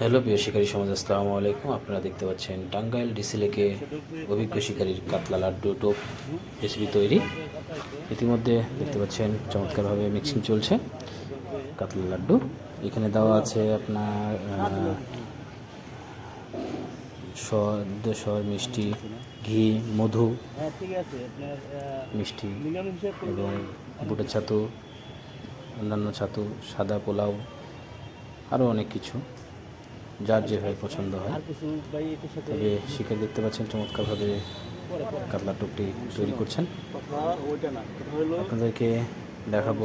Hello প্রিয় শিকারী সমাজ, আসসালামু আলাইকুম। আপনারা দেখতে পাচ্ছেন টাঙ্গাইল ডিসি লেকে অভিজ্ঞ শিকারীর কাতলা লাড্ডু টোপ রেসিপি তৈরি। ইতিমধ্যে দেখতে পাচ্ছেন চমৎকারভাবে মিক্সিং চলছে কাতলা লাড্ডু। এখানে দেওয়া আছে আপনার সদ্য স্বর মিষ্টি, ঘি, মধু, মিষ্টি এবং বুটের ছাতু, অন্যান্য ছাতু, সাদা পোলাও, আরও অনেক কিছু। যার যেভাবে পছন্দ হয়। তবে শিকার দেখতে পাচ্ছেন চমৎকারভাবে কাতলা টুকটি তৈরি করছেন। আপনাদেরকে দেখাবো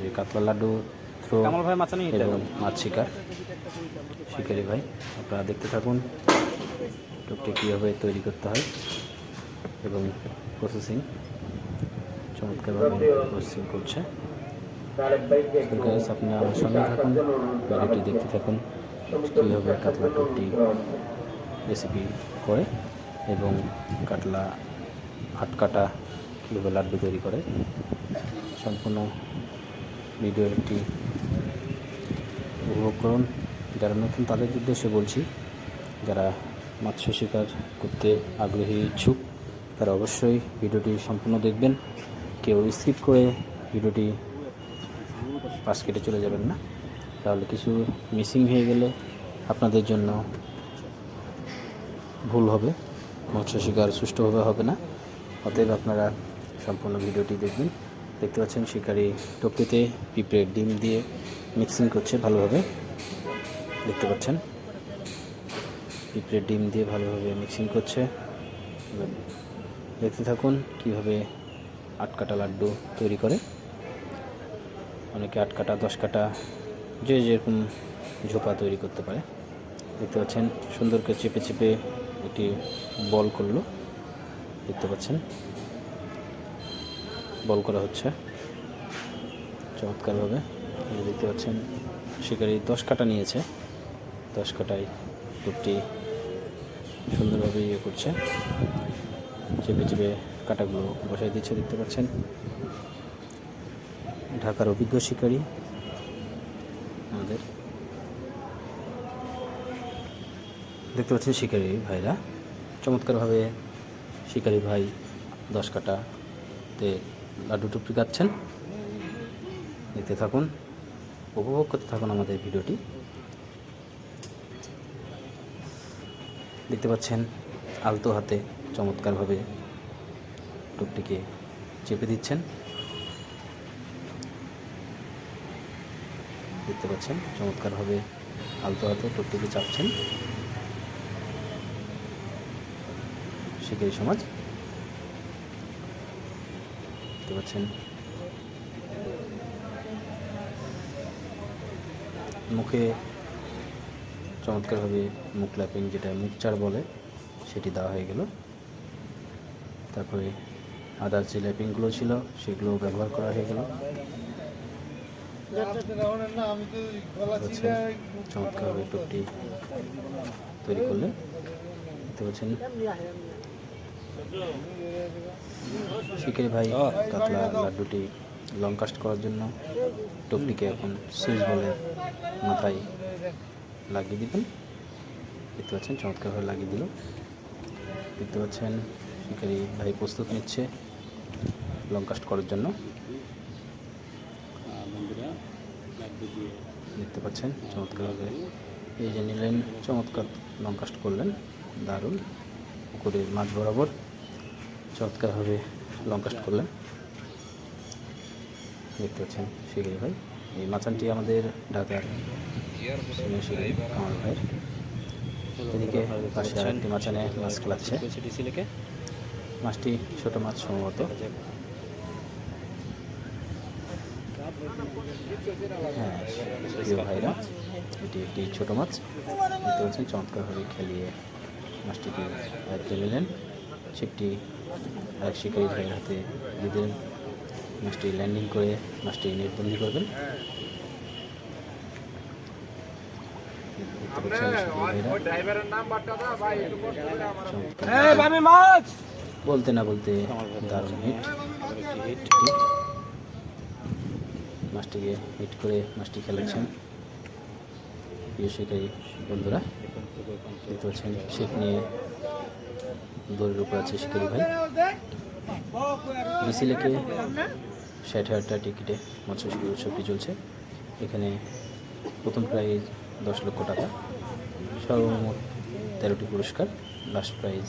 যে কাতলা লাড্ডু থ্রো এবং মাছ শিকার। শিকারি ভাই আপনারা দেখতে থাকুন টুকটি কীভাবে তৈরি করতে হয় এবং প্রসেসিং চমৎকারভাবে প্রসেসিং করছে। আপনি আমার সঙ্গে থাকুন ভিডিওটি দেখতে থাকুন। কীভাবে কাতলা টুকটি রেসিপি করে এবং কাতলা আটকাটা কীভাবে লাড্ডু তৈরি করে। সম্পূর্ণ ভিডিওটি উপভোগ করুন। যারা নতুন তাদের উদ্দেশ্যে বলছি যারা মৎস্য শিকার করতে আগ্রহী ইচ্ছুক তারা অবশ্যই ভিডিওটি সম্পূর্ণ দেখবেন। কেউ স্কিপ করে ভিডিওটি পাশ কেটে চলে যাবেন না। তাহলে কিছু মিসিং হয়ে গেলে আপনাদের জন্য ভুল হবে, মৎস্য শিকার সুষ্ঠুভাবে হবে না। অতএব আপনারা সম্পূর্ণ ভিডিওটি দেখবেন। দেখতে পাচ্ছেন শিকারি টপিতে পিঁপড়ের ডিম দিয়ে মিক্সিং করছে ভালোভাবে। দেখতে পাচ্ছেন, পিঁপড়ের ডিম দিয়ে ভালোভাবে মিক্সিং করছে। দেখতে থাকুন কীভাবে আট কাটা লাড্ডু তৈরি করে। অনেকে আট কাটা দশ কাটা যে যেরকম ঝোপা তৈরি করতে পারে। দেখতে পাচ্ছেন, সুন্দর করে চেপে চেপে একটি বল করল। দেখতে পাচ্ছেন, বল করা হচ্ছে চমৎকারভাবে। দেখতে পাচ্ছেন, শিকারি দশ কাটা নিয়েছে। দশ কাটায় টুকটি সুন্দরভাবে ইয়ে করছে। চেপে চেপে কাটাগুলো বসাই দিচ্ছে, দেখতে পাচ্ছেন। ঢাকার অভিজ্ঞ শিকারী আমাদের। দেখতে পাচ্ছেন শিকারি ভাইরা। চমৎকারভাবে শিকারি ভাই দশ কাটাতে লাড্ডু টুপি কাটছেন। দেখতে থাকুন, উপভোগ করতে থাকুন আমাদের ভিডিওটি। দেখতে পাচ্ছেন আলতো হাতে চমৎকারভাবে টুকটিকে চেপে দিচ্ছেন। দেখতে পাচ্ছেন। চমৎকারভাবে আলতো হাতে টুকটিকে চাপছেন। শিকারী সমাজ। দেখতে পাচ্ছেন। মুখে চমৎকারভাবে মুখ ল্যাপিং যেটা মুখচার বলে, সেটি দেওয়া হয়ে গেল। তারপরে আদার যে ল্যাপিংগুলো ছিল সেগুলো ব্যবহার করা হয়ে গেল। পাচ্ছেন চমৎকারভাবে টুকটি তৈরি করলেন। দেখতে পাচ্ছেন। শিকারি ভাই কাতলা লাড্ডুটি লং কাস্ট করার জন্য টুকটিকে এখন সুইচ বলের মাথায় লাগিয়ে দিবেন। দেখতে পাচ্ছেন, চমৎকারভাবে লাগিয়ে দিল। দেখতে পাচ্ছেন, শিকারি ভাই প্রস্তুত নিচ্ছে লং কাস্ট করার জন্য। দেখতে পাচ্ছেন চমৎকারভাবে এই যে নিলেন, চমৎকার লং কাস্ট করলেন, দারুণ। পুকুরের মাছ বরাবর চমৎকারভাবে লং কাস্ট করলেন। দেখতে পাচ্ছেন শিকারি ভাই, এই মাচানটি আমাদের ঢাকার কামাল ভাইয়ের। এদিকে পাশে আরেকটি মাচানে মাছ খেলাচ্ছে। মাছটি ছোট মাছ সম্ভবত। হ্যাঁ প্রিয় ভাইরা এটি একটি ছোট মাছ। দেখতে পাচ্ছেন চমৎকারভাবে খেলিয়ে মাছটিকে আয়ত্তে নিলেন। ছিপটি আরেক শিকারী ভাইয়ের হাতে দিয়ে দিলেন। মাছটি ল্যান্ডিং করে মাছটি নির্বন্ধি করবেন। বলতে না বলতে দারুণ হিট হিট মাছটিকে হিট করে মাছটি খেলাচ্ছেন প্রিয় শিকারী বন্ধুরা, দেখতে ছিপ নিয়ে দড়ির উপর আছে শিকারি ভাই। বিসি লেকে ষাট হাজার টাকা টিকিটে মৎস্য শিকার উৎসবটি চলছে। এখানে প্রথম প্রাইজ দশ লক্ষ টাকা, সর্বমোট তেরোটি পুরস্কার লাস্ট প্রাইজ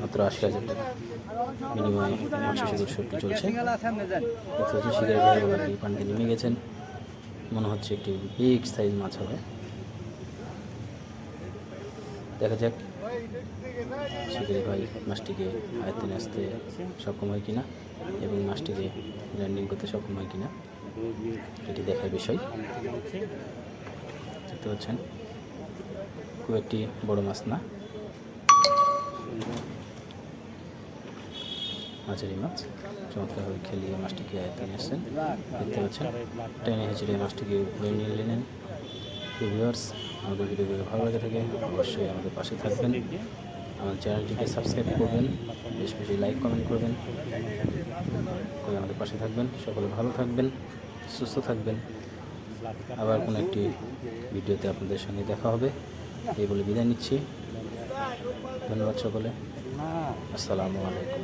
মাত্র আশি হাজার টাকা। বিনিময়ে শিকার উৎসবটি চলছে। দেখতে অলরেডি পানিতে নেমে গেছেন। মনে হচ্ছে একটি বিগ সাইজ মাছ হবে। দেখা যাক শিকারি ভাই মাছটিকে আয়ত্তে আসতে সক্ষম হয় কিনা এবং মাছটিকে ল্যান্ডিং করতে সক্ষম হয় কিনা, এটি দেখার বিষয়। দেখতে পাচ্ছেন, খুব একটি বড় মাছ না। মাছেরই মাছ। চমৎকারভাবে খেলিয়ে মাছটিকে আয়ত্তে আসছেন। দেখতে পাচ্ছেন, টেনে হেঁচড়ে মাছটিকে উপরে নিয়ে নিলেন ভিউয়ার্স আমাদের ভিডিওগুলো ভালো লাগে থাকে, অবশ্যই আমাদের পাশে থাকবেন। আমার চ্যানেলটিকে সাবস্ক্রাইব করবেন, বেশ বেশি লাইক, কমেন্ট করবেন। করে আমাদের পাশে থাকবেন। সকলে ভালো থাকবেন, সুস্থ থাকবেন। আবার কোনো একটি ভিডিওতে আপনাদের সঙ্গে দেখা হবে। এই বলে বিদায় নিচ্ছি। ধন্যবাদ সকলে। আসসালামু আলাইকুম।